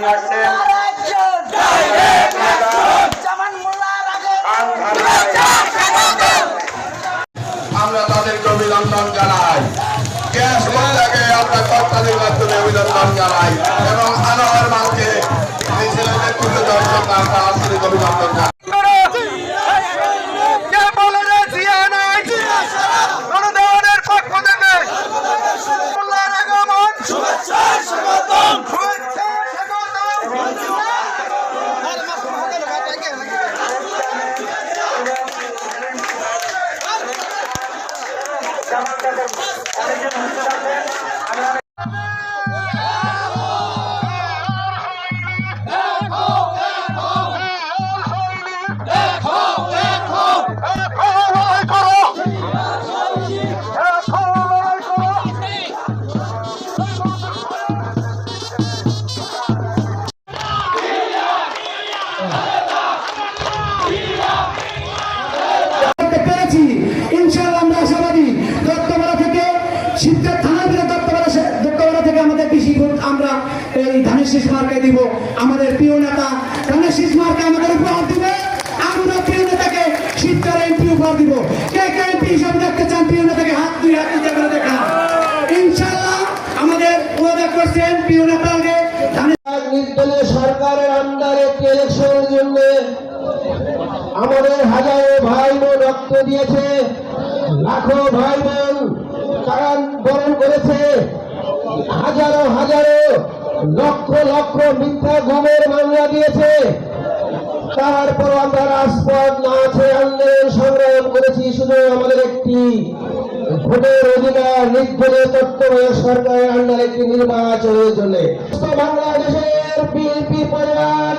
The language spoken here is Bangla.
নিয়ে আসছেন আমরা তাদেরকে অভিনন্দন জানাই। গ্যাস বন্ধাকে আমরা করতে ভোট আমরা এই ধানের শীষ দিব। আমাদের প্রিয় নেতা, ধানের মার্কা আমাদের উপহার দিবে। আমরা প্রিয় নেতাকে শীতকাল এমপি উপহার দিব। কে কে এমপি হিসাবে দেখতে চান প্রিয় নেতাকে? হাত দুই, হাত নিচে করে দেখা। ইনশাআল্লাহ আমাদের ওয়াদা করছেন প্রিয় নেতাকে নির্দলীয় সরকারের আন্ডারে ইলেকশনের জন্য আমাদের হাজারো ভাই বোন রক্ত দিয়েছে, লাখো ভাই বোন কারণ বরণ করেছে। হাজারো হাজারো লক্ষ লক্ষ মিথ্যা ঘুমের মামলা দিয়েছে। তারপর আমরা রাজপথ না আছে আন্দোলন সংগ্রাম করেছি, শুধু আমাদের একটি ভোটের অধিকার নির্দলীয় তত্ত্বাবধায়ক সরকারের আন্ডারে একটি নির্বাচনের জন্য। বাংলাদেশের বিএনপি পরিবার